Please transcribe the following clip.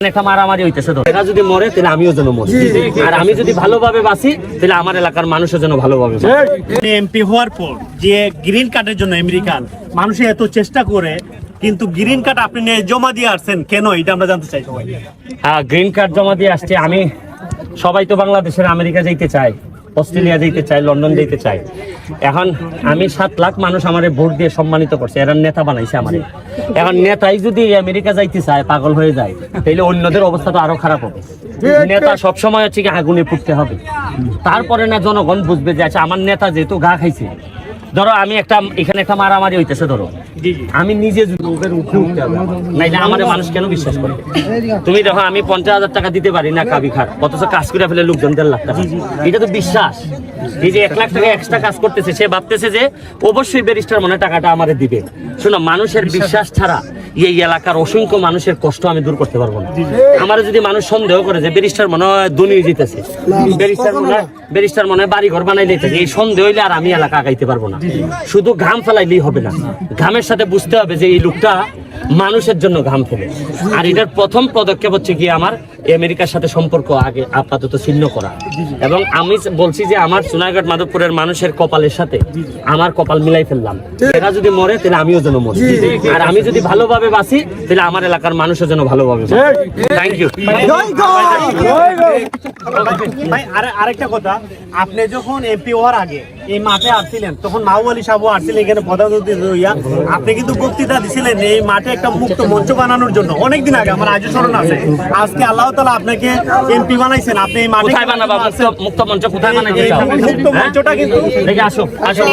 একটা মারামারি হইতেছে তো। এরা যদি মরে তাহলে আমিও যেন মরি। আর আমি যদি ভালোভাবে বাঁচি তাহলে আমার এলাকার মানুষও যেন ভালোভাবে এমপি হওয়ার পর যে গ্রিন কার্ডের জন্য আমেরিকান মানুষে এত চেষ্টা করে কিন্তু গ্রিন কার্ড আপনি জমা দিয়ে আসছেন কেন? এটা আমরা জানতে চাই সবাই। হ্যাঁ গ্রিন কার্ড জমা দিয়ে আসছে। আমি সবাই তো বাংলাদেশের আমেরিকা যাইতে চাই অস্ট্রেলিয়া যেতে চাই লন্ডন যেতে চাই এখন আমি সাত লাখ মানুষ আমারে ভোট দিয়ে সম্মানিত করছে এরা নেতা বানাইছে আমারে। এখন নেতাই যদি আমেরিকা যাইতে চায়, পাগল হয়ে যায় তাহলে অন্যদের অবস্থা তো আরও খারাপ হবে। নেতা সবসময় হচ্ছে কি আগুনে পুড়তে হবে। তারপরে না জনগণ বুঝবে যে আচ্ছা আমার নেতা যেহেতু গা খাইছে ধরো আমি একটা এখানে একটা মারামারি হইতেছে ধরো। আমি নিজে ওদের উঠে উঠতে নাইলে আমার মানুষ কেন বিশ্বাস করে? তুমি দেখো আমি পঞ্চাশ হাজার টাকা দিতে পারি না কাবি খার অথচ কাজ করে ফেলে লোকজন দেড় লাখ টাকা। এটা তো বিশ্বাস। এই যে এক লাখ টাকা এক্সট্রা কাজ করতেছে সে ভাবতেছে যে অবশ্যই ব্যারিস্টার মনে টাকাটা আমারে দিবে। শোনো মানুষের বিশ্বাস ছাড়া এই এলাকার অসংখ্য মানুষের কষ্ট আমি দূর করতে পারব না। আমার যদি মানুষ সন্দেহ করে যে ব্যারিস্টার মনে হয় দুনিয়ে জিতেছে ব্যারিস্টার মনে হয় ব্যারিস্টার মনে বাড়ি ঘর বানাই নিতে এই সন্দেহ হইলে আর আমি এলাকা আগাইতে পারব না। শুধু ঘাম ফেলাইলেই হবে না। ঘামের সাথে বুঝতে হবে যে এই লোকটা মানুষের জন্য ঘাম ফেলে। আর এটার প্রথম পদক্ষেপ হচ্ছে কি আমার আমেরিকার সাথে সম্পর্ক আগে আপাতত ছিন্ন করা। এবং আমি বলছি যে আমার সোনারঘাট মাধবপুরের মানুষের কপালের সাথে আমার কপাল মিলাই ফেললাম। এরা যদি মরে তাহলে আমিও যেন মরি। আর আমি যদি ভালোভাবে বাঁচি তাহলে আমার এলাকার মানুষও যেন ভালোভাবে থ্যাংক ইউ ভাই আরে আরেকটা কথা আপনি যখন এমপি হওয়ার আগে এই মাঠে আসছিলেন তখন মাহু আলী সাহেব আসছিলেন এখানে হইয়া। আপনি কিন্তু বক্তৃতা দিছিলেন এই মাঠে একটা মুক্ত মঞ্চ বানানোর জন্য। অনেকদিন আগে আমার আজও স্মরণ আছে। আজকে আল্লাহ তালা আপনাকে এমপি বানাইছেন। আপনি এই মাঠে মুক্ত মঞ্চ কোথায় মুক্ত মঞ্চটা কিন্তু আসো আসো।